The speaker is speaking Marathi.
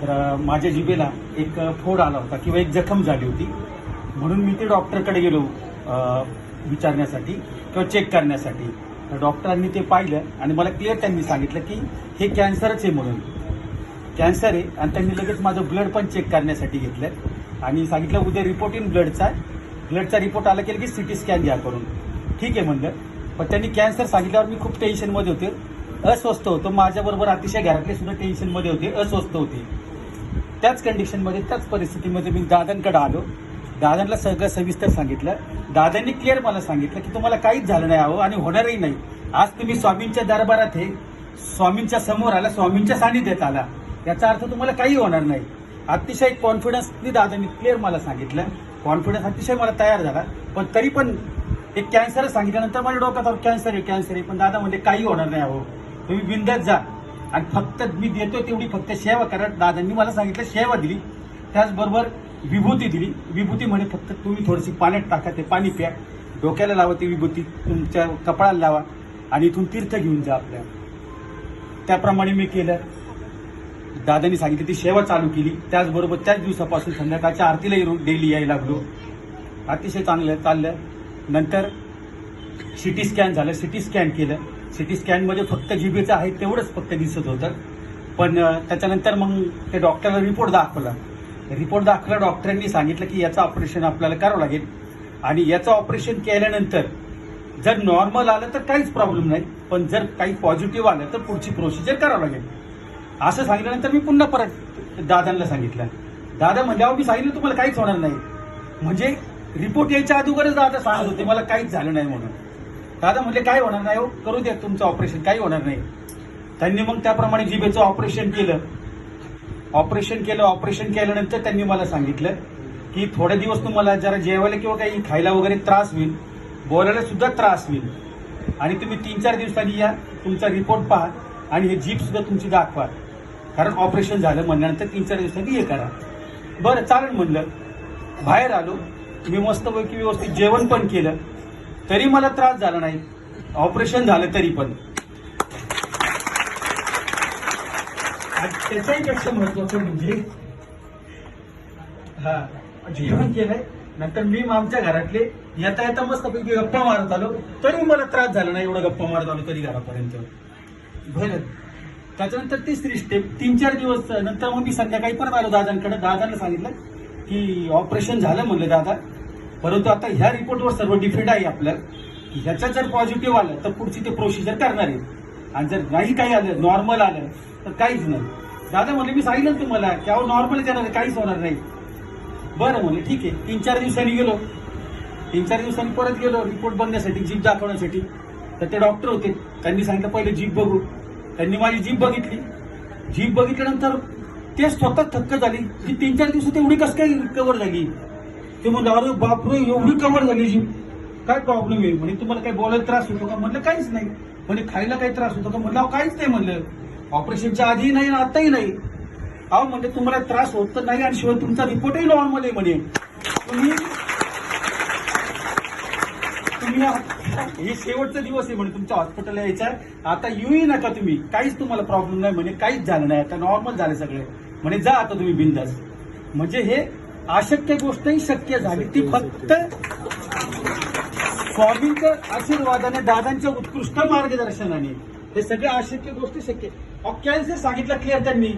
तर माझ्या जिभेला एक फोड आला होता किंवा एक जखम झाली होती. म्हणून मी ते डॉक्टरकडे गेलो विचारण्यासाठी किंवा चेक करण्यासाठी. तर डॉक्टरांनी ते पाहिलं आणि मला क्लिअर त्यांनी सांगितलं की हे कॅन्सरच आहे म्हणून. कॅन्सर आहे आणि त्यांनी लगेच माझं ब्लड पण चेक करण्यासाठी घेतलं. आणि सांगितलं उद्या रिपोर्ट इन ब्लडचा. ब्लडचा रिपोर्ट आला की लगेच सिटी स्कॅन घ्या करून. ठीक आहे म्हणलं. पण त्यांनी कॅन्सर सांगितल्यावर मी खूप टेन्शनमध्ये होते. अस्वस्थ होतो. माझ्याबरोबर अतिशय घरातले सुद्धा टेन्शनमध्ये होते. अस्वस्थ होते. त्याच कंडिशनमध्ये त्याच परिस्थितीमध्ये मी दादांकडे आलो. दादांना सगळं सविस्तर सांगितलं. दादांनी क्लिअर मला सांगितलं की तुम्हाला काहीच झालं नाही हवं आणि होणारही नाही. आज तुम्ही स्वामींच्या दरबारात हे स्वामींच्या समोर आला स्वामींच्या सानिध्यात आला. याचा अर्थ तुम्हाला काही होणार नाही. अतिशय कॉन्फिडन्सनी दादांनी क्लिअर मला सांगितलं. कॉन्फिडन्स अतिशय मला तयार झाला. पण तरी पण एक कॅन्सर सांगितल्यानंतर माझ्या डोक्यात कॅन्सर आहे कॅन्सर आहे. पण दादा म्हणजे काही होणार नाही अहो. तुम्ही बिंदात जा. आणि फक्त मी देतो तेवढी फक्त सेवा करा. दादांनी मला सांगितलं सेवा दिली. त्याचबरोबर विभूती दिली. विभूती म्हणे फक्त तुम्ही थोडीशी पाण्यात टाका ते पाणी प्या. डोक्याला लावा ती विभूती तुमच्या कपाळाला लावा आणि इथून तीर्थ घेऊन जा आपल्या. त्याप्रमाणे मी केलं. दादांनी सांगितली ती सेवा चालू केली. त्याचबरोबर त्याच दिवसापासून संध्याकाळच्या आरतीला डेली यायला लागलो. अतिशय चांगलं चाललं. नंतर सिटी स्कॅन झालं. सिटी स्कॅन केलं. सिटी स्कॅनमध्ये फक्त जिबेचं आहे तेवढंच फक्त दिसत होतं. पण त्याच्यानंतर मग ते डॉक्टरला रिपोर्ट दाखवला. रिपोर्ट दाखवला डॉक्टरांनी सांगितलं की याचं ऑपरेशन आपल्याला करावं लागेल. आणि याचं ऑपरेशन केल्यानंतर जर नॉर्मल आलं तर काहीच प्रॉब्लेम नाही पण जर काही पॉझिटिव्ह आलं तर पुढची प्रोसिजर करावं लागेल. असं सांगितल्यानंतर मी पुन्हा परत दादांना सांगितलं. दादा म्हणल्यावर मी सांगितलं तुम्हाला काहीच होणार नाही. म्हणजे रिपोर्ट यायच्या अगोदरच दादा सांगत होते मला काहीच झालं नाही म्हणून. दादा म्हणजे काय होणार नाही हो करू द्या तुमचं ऑपरेशन काही होणार नाही. त्यांनी मग त्याप्रमाणे जिबेचं ऑपरेशन केलं. ऑपरेशन केलं ऑपरेशन केल्यानंतर त्यांनी मला सांगितलं की थोडे दिवस तुम्हाला जरा जेवायला किंवा काही खायला वगैरे त्रास होईल बोलायला सुद्धा त्रास होईल. आणि तुम्ही तीन चार दिवसांनी या तुमचा रिपोर्ट पहा आणि हे जीप सुद्धा तुमची दाखवा. कारण ऑपरेशन झालं म्हणल्यानंतर तीन चार दिवसांनी हे करा. बरं चालेल म्हणलं. बाहेर आलो. मी मस्तपैकी व्यवस्थित जेवण पण केलं. तरी मला त्रास झाला नाही. ऑपरेशन झालं तरी पण. त्याच्याही पेक्षा महत्वाचं म्हणजे हा जेवण केलंय नंतर मी आमच्या घरातले येता येता मस्तपैकी गप्पा मारत आलो तरी मला त्रास झाला नाही एवढा गप्पा मारत आलो तरी घरापर्यंत. बरं. त्याच्यानंतर तिसरी स्टेप तीन चार दिवस नंतर मग मी संध्याकाळी परत आलो दादांकडे. दादांना सांगितलं की ऑपरेशन झालं म्हणलं दादा. परंतु आता ह्या रिपोर्टवर सर्व डिफेंड आहे आपल्या ह्याचा जर पॉझिटिव्ह आलं तर पुढची ते प्रोसिजर करणार आहे आणि जर नाही काही आलं नॉर्मल आलं तर काहीच नाही. दादा म्हणले मी सांगितलं तुम्हाला की अहो नॉर्मल येणार आहे, काहीच होणार नाही. बरं म्हणले ठीक आहे. तीन चार दिवसांनी गेलो. तीन चार दिवसांनी परत गेलो रिपोर्ट बघण्यासाठी जीप दाखवण्यासाठी. तर ते डॉक्टर होते. त्यांनी सांगितलं पहिले जीप बघू. त्यांनी माझी जीप बघितली. जीप बघितल्यानंतर ते स्वतः थक्क झाली. की तीन चार दिवसात एवढी कसं काय रिकवर झाली? ते म्हणलं अरे बापरे एवढी कमर झाली काय प्रॉब्लेम आहे? म्हणजे तुम्हाला काही बोलायला त्रास होतो का? म्हणलं काहीच नाही. म्हणजे खायला काही त्रास होतो का? म्हणलं अहो काहीच नाही. म्हणलं ऑपरेशनच्या आधीही नाही आणि आताही नाही. अहो म्हणजे तुम्हाला त्रास होत तर नाही आणि शिवाय तुमचा रिपोर्टही नॉर्मल आहे म्हणे. तुम्ही तुम्ही हे शेवटचा दिवस आहे म्हणे तुमच्या हॉस्पिटलला यायचा आता येऊही नका तुम्ही. काहीच तुम्हाला प्रॉब्लेम नाही म्हणे. काहीच झालं नाही. आता नॉर्मल झाले सगळे. म्हणे जा आता तुम्ही बिंदास. म्हणजे हे अशक्य गोष्टही शक्य झाली. ती फक्त स्वामींच्या आशीर्वादाने दादांच्या उत्कृष्ट मार्गदर्शनाने. हे सगळे अशक्य गोष्टी शक्य. कॅन्सर सांगितलं क्लिअर त्यांनी.